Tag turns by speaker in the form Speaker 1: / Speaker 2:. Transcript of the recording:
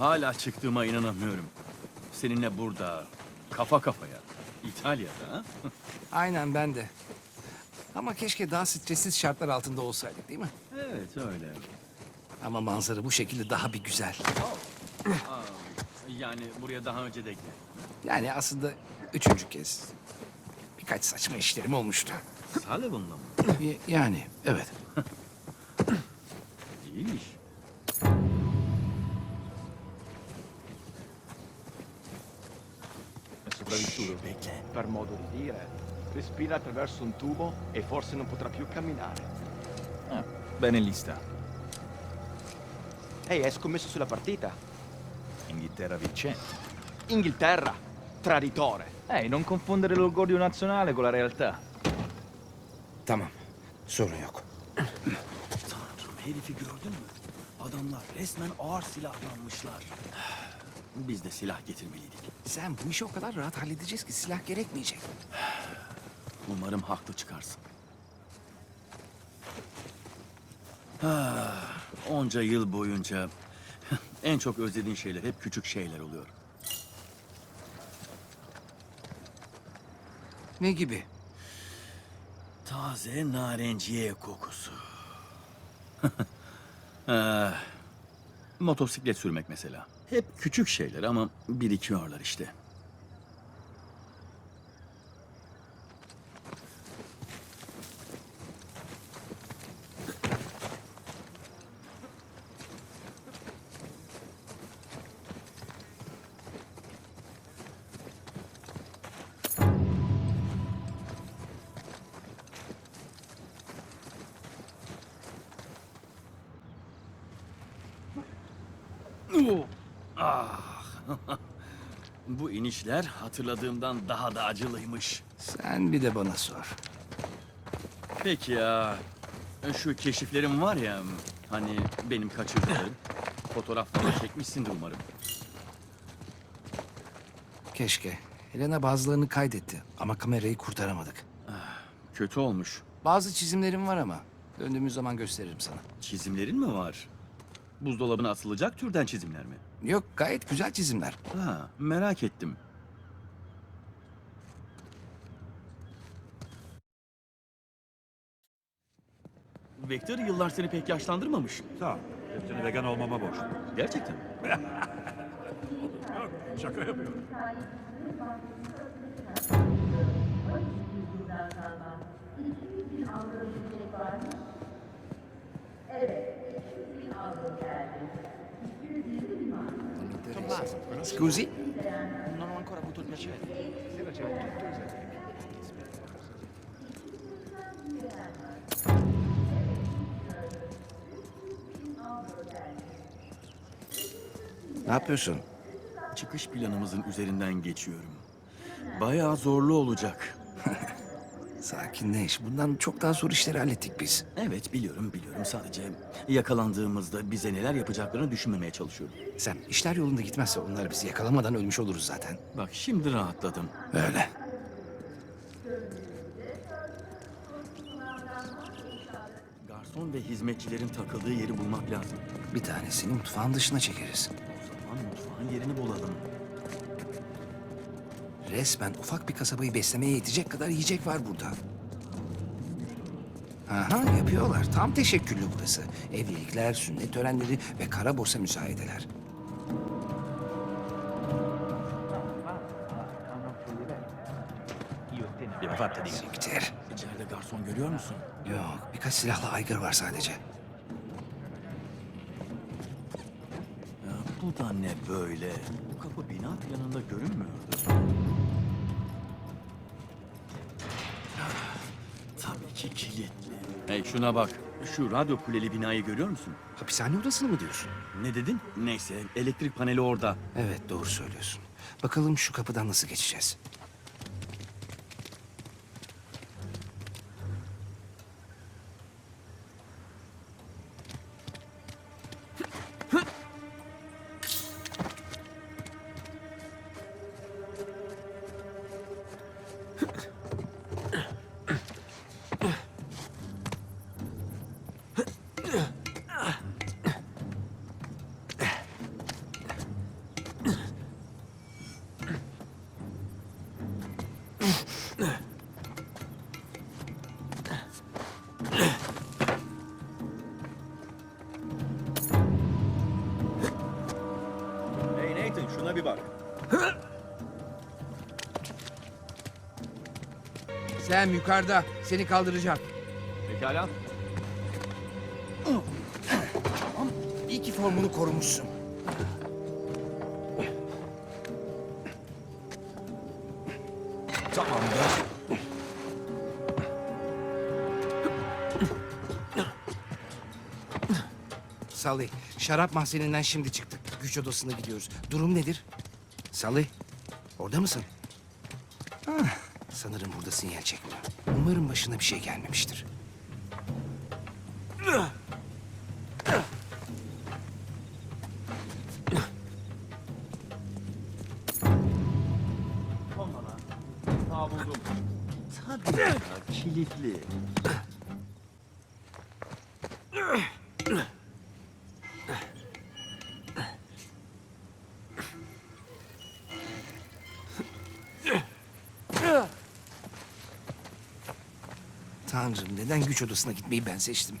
Speaker 1: Hala çıktığıma inanamıyorum. Seninle burada, kafa kafaya. İtalya'da ha?
Speaker 2: Aynen ben de. Ama keşke daha stressiz şartlar altında olsaydık değil mi?
Speaker 1: Evet öyle.
Speaker 2: Ama manzara bu şekilde daha bir güzel.
Speaker 1: Aa, yani buraya daha önce de gittim.
Speaker 2: Yani aslında üçüncü kez. Birkaç saçma işlerim olmuştu.
Speaker 1: Sullivan'la mı?
Speaker 2: Y- yani evet.
Speaker 1: İyiymiş. Bekle.
Speaker 3: per modo di dire. Respira attraverso un tubo e forse non potrà più camminare.
Speaker 4: Ah, bene lista.
Speaker 3: Ehi, hai scommesso sulla partita?
Speaker 4: Inghilterra vincente.
Speaker 3: Inghilterra, traditore.
Speaker 4: Ehi, non confondere l'orgoglio nazionale con la realtà.
Speaker 2: Tamam. Sorun yok.
Speaker 1: Tanrım herifi gördün mü? Adamlar resmen ağır silahlanmışlar. Biz de silah getirmeliydik.
Speaker 2: Sen bu işi o kadar rahat halledeceğiz ki silah gerekmeyecek.
Speaker 1: Umarım haklı çıkarsın. Ah, onca yıl boyunca en çok özlediğin şeyler hep küçük şeyler oluyor.
Speaker 2: Ne gibi?
Speaker 1: Taze narenciye kokusu. Ah, motosiklet sürmek mesela. Hep küçük şeyler ama birikiyorlar işte. Ah. Bu inişler hatırladığımdan daha da acılıymış.
Speaker 2: Sen bir de bana sor.
Speaker 1: Peki ya. Şu keşiflerim var ya. Hani benim kaçırdığım. Fotoğraflarını çekmişsindir umarım.
Speaker 2: Keşke. Helena bazılarını kaydetti ama kamerayı kurtaramadık.
Speaker 1: Kötü olmuş.
Speaker 2: Bazı çizimlerim var ama döndüğümüz zaman gösteririm sana.
Speaker 1: Çizimlerin mi var? Buzdolabına asılacak türden çizimler mi?
Speaker 2: Yok gayet güzel çizimler.
Speaker 1: Ha, merak ettim. Vektör yıllar seni pek yaşlandırmamış.
Speaker 5: Sağ ol. Hepsini vegan olmama borçlu.
Speaker 1: Gerçekten. mi?
Speaker 5: Şaka yapıyorum.
Speaker 2: Scusi?
Speaker 3: Non ho ancora avuto il piacere. Stasera c'è tutto esatto.
Speaker 2: Ne yapıyorsun?
Speaker 1: Çıkış planımızın üzerinden geçiyorum. Bayağı zorlu olacak.
Speaker 2: Sakinleş. Bundan çok daha zor işleri hallettik biz.
Speaker 1: Evet biliyorum biliyorum sadece yakalandığımızda bize neler yapacaklarını düşünmemeye çalışıyorum.
Speaker 2: Sen işler yolunda gitmezse onlar bizi yakalamadan ölmüş oluruz zaten.
Speaker 1: Bak şimdi rahatladım.
Speaker 2: Öyle.
Speaker 1: Garson ve hizmetçilerin takıldığı yeri bulmak lazım.
Speaker 2: Bir tanesini mutfağın dışına çekeriz.
Speaker 1: O zaman mutfağın yerini bulalım.
Speaker 2: Resmen ufak bir kasabayı beslemeye yetecek kadar yiyecek var burada. Aha yapıyorlar. Tam teşekküllü burası. Evlilikler, sünnet törenleri ve kara borsa
Speaker 4: fatta di
Speaker 2: Siktir.
Speaker 1: İçeride garson görüyor musun?
Speaker 2: Yok birkaç silahlı aygır var sadece.
Speaker 1: Bu da ne böyle? Bu kapı bina planında görünmüyordu. Tabii ki kilitli. Hey şuna bak. Şu radyo kuleli binayı görüyor musun?
Speaker 2: Hapishane odasını mı diyorsun?
Speaker 1: Ne dedin? Neyse elektrik paneli orada.
Speaker 2: Evet doğru söylüyorsun. Bakalım şu kapıdan nasıl geçeceğiz? Sam yukarıda. Seni kaldıracak.
Speaker 3: Pekala.
Speaker 2: İyi ki formunu korumuşsun.
Speaker 1: Tamamdır.
Speaker 2: Salih, şarap mahzeninden şimdi çıktık. Güç odasına gidiyoruz. Durum nedir? Salih, orada mısın? Ah, sanırım burada sinyal çekmiyor. Umarım başına bir şey gelmemiştir.
Speaker 3: Aa buldum.
Speaker 1: Tabii ya, kilitli.
Speaker 2: Tanrım neden güç odasına gitmeyi ben seçtim?